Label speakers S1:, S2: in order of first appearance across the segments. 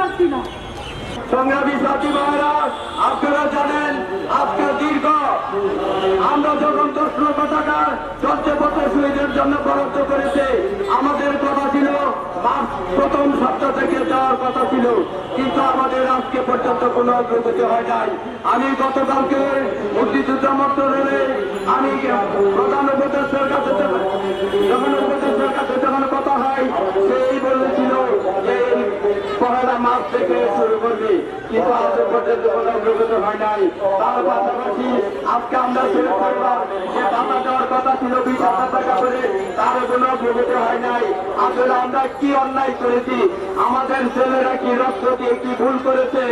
S1: পারছি না।
S2: সংগ্রামী সাথী আপনারা জানেন আজকে দীর্ঘ। আমরা যখন দশ লক্ষ শহীদের জন্য বরাদ্দ করেছে, আমাদের কথা ছিল প্রথম সপ্তাহ থেকে যাওয়ার কথা ছিল। কিন্তু আমাদের আজকে পর্যন্ত কোনো অগ্রগতি হয় নাই। আমি গতকালকে মুক্তিযুদ্ধ মন্ত্রণালয়ে আমি প্রধান উপদেশের কাছে যখন উপদেশের কাছে যখন কথা হয়, সেই পহেলা থেকে শুরু করবে। কিন্তু আজও পর্যন্ত কোনো অগ্রগতি হয় নাই। তার পাশাপাশি আজকে আমরা ছেলে পরিবার যে ভাতা দেওয়ার কথা ছিল বিশ হাজার টাকা করে তারও কোনো অগ্রগতি হয় নাই। আসলে আমরা কি অন্যায় করেছি? আমাদের ছেলেরা কি রক্ত দিয়ে কি ভুল করেছে?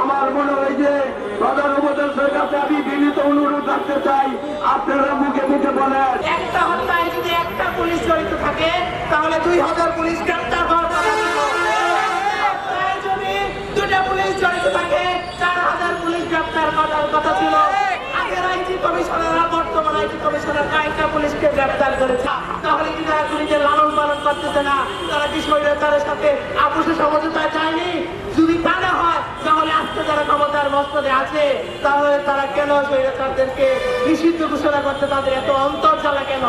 S2: আমার মনে হয় যে প্রধান উপদেশের কাছে আমি বিনীত অনুরোধ রাখতে চাই, আপনারা মুখে মুখে বলেন।
S3: একটা হত্যায় যদি একটা পুলিশ জড়িত থাকে, তাহলে দুই হাজার পুলিশ গ্রেপ্তার হওয়ার কথা ছিল হত্যায় যদি দুটা পুলিশ জড়িত থাকে চার হাজার পুলিশ তাহলে তারা পুলিশের লালন পালন করতেছে না। তারা কি স্বৈরাচারের সাথে আপুষে সমঝোতায় চায়নি? যদি তা হয়, তাহলে আজকে যারা ক্ষমতার মস্তদে আছে, তাহলে তারা কেন স্বৈরাচারদেরকে নিষিদ্ধ ঘোষণা করতে তাদের এত অন্তর জ্বালা কেন?